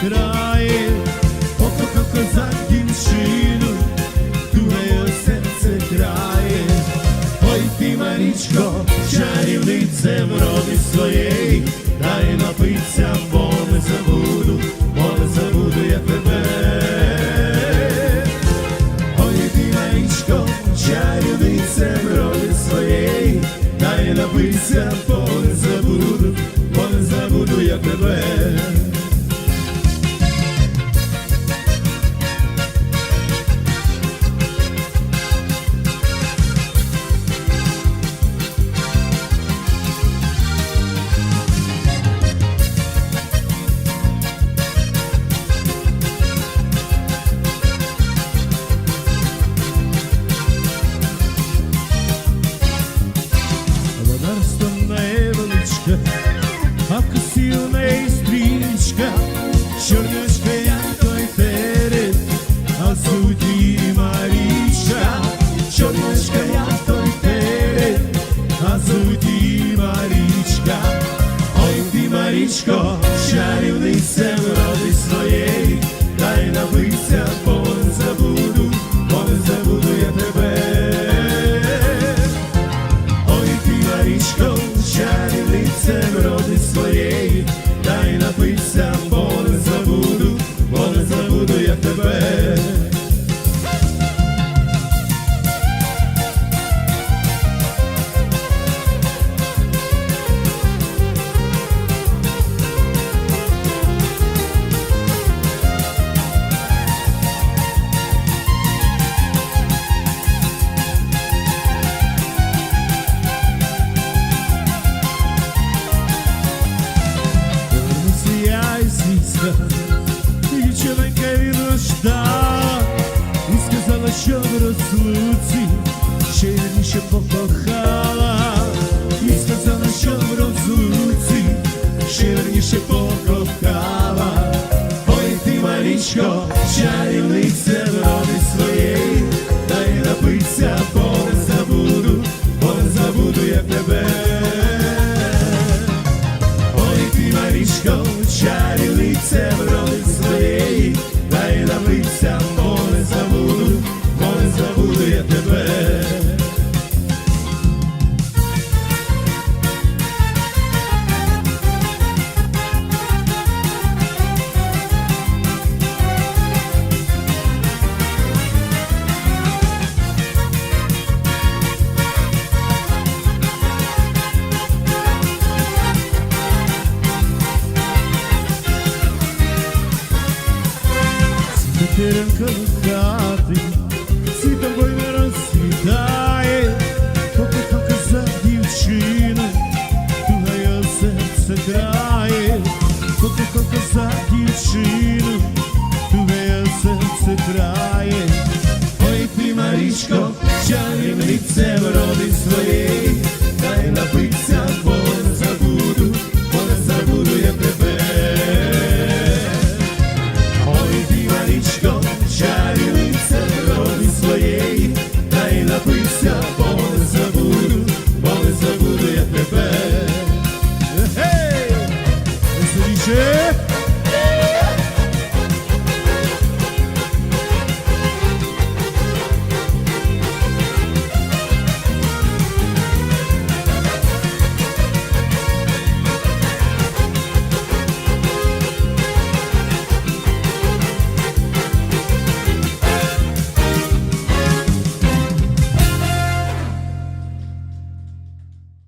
could I? ще покохала, і сказала, що в розлуці ще раніше покохала. Ой, ти, Марічко, чарівниця роди своєї, дай напиться, бо не забуду, бо не забуду я тебе. Getirin kılında Tschüss.